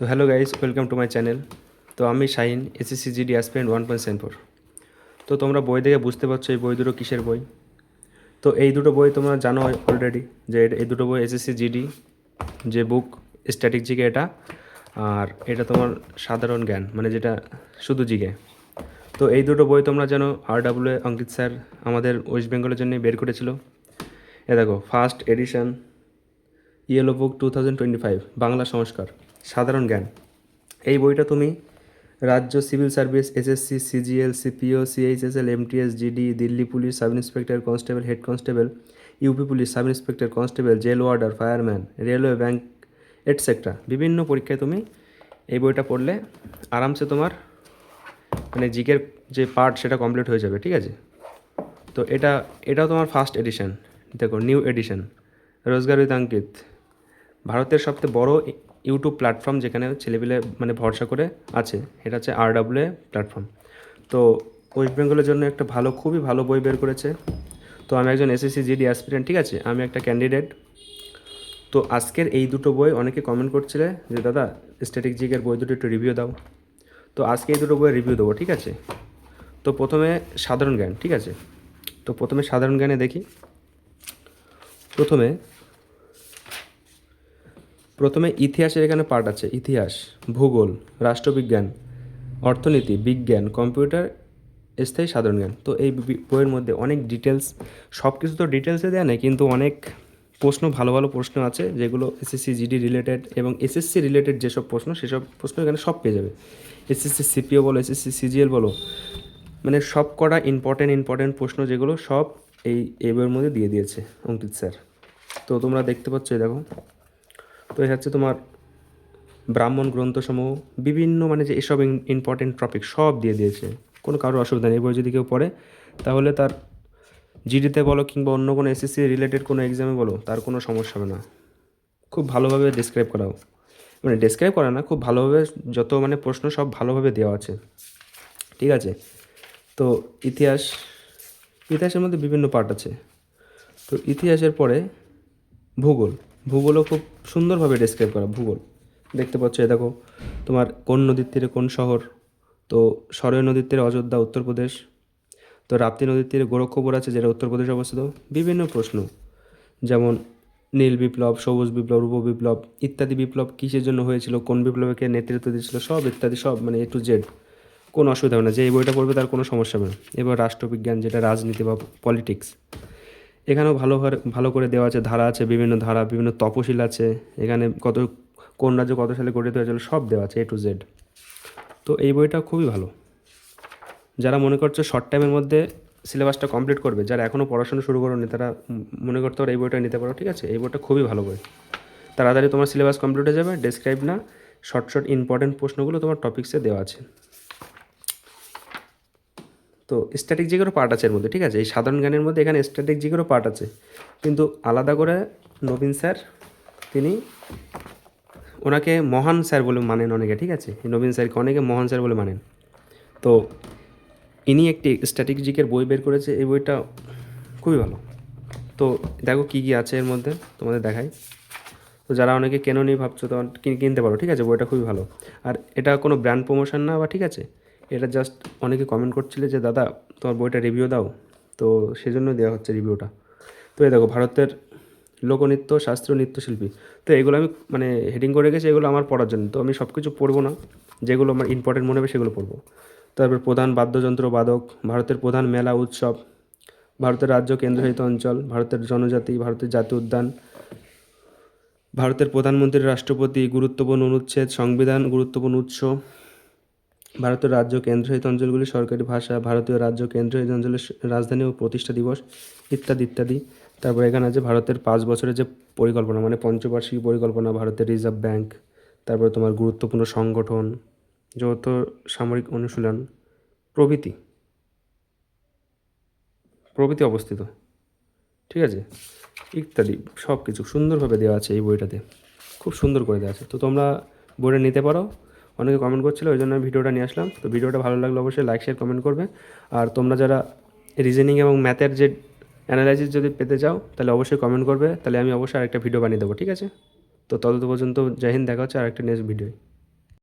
তো hello guys, welcome to my channel. তো আমি Shahin, SSC GD aspirant one point seven four. তো তোমরা বই দেখে বুঝতে পারছ এই বই দুটো কিসের বই? তো এই দুটো বই তোমরা জানো অলরেডি যে এই দুটো বই এসএসসি জিডি, যে বুক স্ট্যাটিক জিকে এটা, আর এটা তোমার সাধারণ জ্ঞান মানে যেটা শুধু জিকে। তো এই দুটো বই তোমরা জানো আর ডাব্লিউ অঙ্কিত স্যার আমাদের ওয়েস্ট বেঙ্গলের জন্য বের করেছিল। এ দেখো first edition yellow book two thousand five Bangla সংস্কার, সাধারণ জ্ঞান। এই বইটা তুমি রাজ্য civil service SSC CGL CPO CHSL MTS GD Delhi police, sub inspector, constable, head constable UP police, sub inspector, constable, jail warder, fireman, railway bank etcetera বিভিন্ন পরীক্ষায় তুমি এই বইটা পড়লে আরামসে তোমার মানে জিকের যে পার্ট সেটা কমপ্লিট হয়ে যাবে, ঠিক আছে? তো এটা, এটাও তোমার ফার্স্ট এডিশন দেখো new edition Rojgar with Ankit. ভারতের সবচেয়ে বড় ইউটিউব প্ল্যাটফর্ম যেখানে ছেলেপিলে মানে ভরসা করে আছে এটা হচ্ছে আর ডাব্লিউ প্ল্যাটফর্ম। তো ওয়েস্ট বেঙ্গলের জন্য একটা ভালো, খুবই ভালো বই বের করেছে। তো আমি একজন এসএসসি জিডি অ্যাসপিরেন্ট ঠিক আছে? আমি একটা ক্যান্ডিডেট তো আজকের এই দুটো বই অনেকে কমেন্ট করছিলে যে, দাদা স্ট্যাটিক জিকের বই দুটো একটু রিভিউ দাও। তো আজকে এই দুটো বইয়ের রিভিউ দেবো, ঠিক আছে? তো প্রথমে সাধারণ জ্ঞান, ঠিক আছে? তো প্রথমে সাধারণ জ্ঞানে দেখি। প্রথমে প্রথমে ইতিহাসের এখানে পার্ট আছে। ইতিহাস, ভূগোল, রাষ্ট্রবিজ্ঞান, অর্থনীতি, বিজ্ঞান, কম্পিউটার, স্থায়ী সাধারণ জ্ঞান। তো এই বইয়ের মধ্যে অনেক ডিটেলস সব কিছু তো ডিটেলসে দেওয়া নেই, কিন্তু অনেক প্রশ্ন, ভালো ভালো প্রশ্ন আছে, যেগুলো এসএসসি জিডি রিলেটেড এবং এসএসসি রিলেটেড যেসব প্রশ্ন, সেসব প্রশ্ন এখানে সব পেয়ে যাবে। এসএসসি সিপিও বলো এসএসসি সিজিএল বলো মানে সব কটা ইম্পর্টেন্ট ইম্পর্টেন্ট প্রশ্ন যেগুলো সব এই বইয়ের মধ্যে দিয়ে দিয়েছে অঙ্কিত স্যার। তো তোমরা দেখতে পাচ্ছ দেখো। তো এটা হচ্ছে তোমার ব্রাহ্মণ গ্রন্থসমূহ, বিভিন্ন মানে যে এসব ইম্পর্টেন্ট টপিক সব দিয়ে দিয়েছে। কোনো কারোর অসুবিধা নেই। এই বই যদি কেউ পড়ে, তাহলে তার জিডিতে বলো কিংবা অন্য কোনো এসএসসি রিলেটেড কোনো এক্সামে বলো, তার কোনো সমস্যা হবে না। খুব ভালোভাবে ডিসক্রাইব করাও। মানে ডিসক্রাইব করা না, খুব ভালোভাবে যত মানে প্রশ্ন সব ভালোভাবে দেওয়া আছে। ঠিক আছে? তো ইতিহাস, ইতিহাসের মধ্যে বিভিন্ন পার্ট আছে। তো ইতিহাসের পরে ভূগোল। ভূগোলও খুব সুন্দরভাবে ডেসক্রাইব করা, ভূগোল। দেখতে পাচ্ছ এ দেখো, তোমার কোন নদীর তীরে কোন শহর? তো সরয় নদীর তীরে অযোধ্যা উত্তরপ্রদেশ তো রাপ্তি নদীর তীরে গোরক্ষপুর আছে যেটা উত্তরপ্রদেশে অবস্থিত। বিভিন্ন প্রশ্ন, যেমন নীল বিপ্লব, সবুজ বিপ্লব, রূপ বিপ্লব ইত্যাদি বিপ্লব কিসের জন্য হয়েছিল, কোন বিপ্লবকে নেতৃত্ব দিয়েছিল, সব ইত্যাদি, সব মানে এ টু জেড কোনো অসুবিধা হবে না, যে এই বইটা পড়বে তার কোনো সমস্যা হবে না। এবার রাষ্ট্রবিজ্ঞান, যেটা রাজনীতি বা পলিটিক্স এখানেও ভালো ভালো করে দেওয়া আছে, ধারা আছে, বিভিন্ন ধারা, বিভিন্ন তপশিল আছে। এখানে কত, কোন রাজ্য কত সালে গঠিত হয়েছিল সব দেওয়া আছে এ টু জেড তো এই বইটা খুবই ভালো। যারা মনে করছে শর্ট টাইমের মধ্যে সিলেবাসটা কমপ্লিট করবে, যারা এখনও পড়াশোনা শুরু করেনি, তারা মনে করতে পারো এই বইটা নিতে পারো, ঠিক আছে? এই বইটা খুবই ভালো বই। তাড়াতাড়ি তোমার সিলেবাস কমপ্লিট হয়ে যাবে ডেসক্রাইব না শর্ট শর্ট ইম্পর্টেন্ট প্রশ্নগুলো তোমার টপিক্সে দেওয়া আছে। তো স্ট্যাটিক জিকেরও পার্ট আছে এর মধ্যে, ঠিক আছে? এই সাধারণ গানের মধ্যে এখানে স্ট্যাটিক জিকেরও পার্ট আছে। কিন্তু আলাদা করে নবীন স্যার, তিনি ওনাকে মহান স্যার বলে মানেন অনেকে, ঠিক আছে? নবীন স্যারকে অনেকে মহান স্যার বলে মানেন। তো ইনি একটি স্ট্র্যাটেজিকের বই বের করেছে, এই বইটা খুবই ভালো। তো দেখো কী কী আছে এর মধ্যে, তোমাদের দেখাই। তো যারা অনেকে কেন নিয়ে ভাবছ তো কিন- কিনতে পারো, ঠিক আছে? বইটা খুবই ভালো। আর এটা কোনো ব্র্যান্ড প্রমোশন না বা, ঠিক আছে? এটা জাস্ট অনেকে কমেন্ট করছিলে যে, দাদা, তোমার বইটা রিভিউ দাও। তো সেজন্য দেওয়া হচ্ছে রিভিউটা তো এই দেখো, ভারতের লোকনৃত্য, শাস্ত্রীয় নৃত্যশিল্পী। তো এগুলো আমি মানে হেডিং করে গেছি এগুলো আমার পড়ার জন্য। তো আমি সব কিছু পড়ব না। যেগুলো আমার ইম্পর্টেন্ট মনে হবে, সেগুলো পড়ব। তারপর প্রধান বাদ্যযন্ত্র বাদক, ভারতের প্রধান মেলা উৎসব, ভারতের রাজ্য কেন্দ্রশাসিত অঞ্চল, ভারতের জনজাতি, ভারতের জাতীয় উদ্যান, ভারতের প্রধানমন্ত্রী রাষ্ট্রপতি গুরুত্বপূর্ণ অনুচ্ছেদ, সংবিধান গুরুত্বপূর্ণ উৎস ভারতের রাজ্য কেন্দ্রশাসিত অঞ্চলগুলি সরকারি ভাষা, ভারতীয় রাজ্য কেন্দ্রশাসিত অঞ্চলের রাজধানী ও প্রতিষ্ঠা দিবস ইত্যাদি ইত্যাদি। তারপর এখানে আছে ভারতের পাঁচ বছরের যে পরিকল্পনা মানে পঞ্চবার্ষিকী পরিকল্পনা, ভারতের রিজার্ভ ব্যাংক, তারপরে তোমার গুরুত্বপূর্ণ সংগঠন, যৌথ সামরিক অনুশীলন, প্রভৃতি। প্রভৃতি অবস্থিত। ঠিক আছে? ইত্যাদি সব কিছু সুন্দরভাবে দেওয়া আছে এই বইটাতে। খুব সুন্দর করে দেওয়া আছে। তো তোমরা বইটা নিতে পারো। অনেকে কমেন্ট করছিল, ওই জন্য আমি ভিডিওটা নিয়ে আসলাম। তো ভিডিওটা ভালো লাগলে অবশ্যই লাইক শেয়ার কমেন্ট করবে। আর তোমরা যারা রিজনিং এবং ম্যাথের যে অ্যানালাইসিস যদি পেতে চাও, তাহলে অবশ্যই কমেন্ট করবে। তাহলে আমি অবশ্যই আরেকটা ভিডিও বানিয়ে দেবো, ঠিক আছে? তো তত পর্যন্ত জয় হিন্দ, দেখা হচ্ছে আরেকটা নেক্সট ভিডিও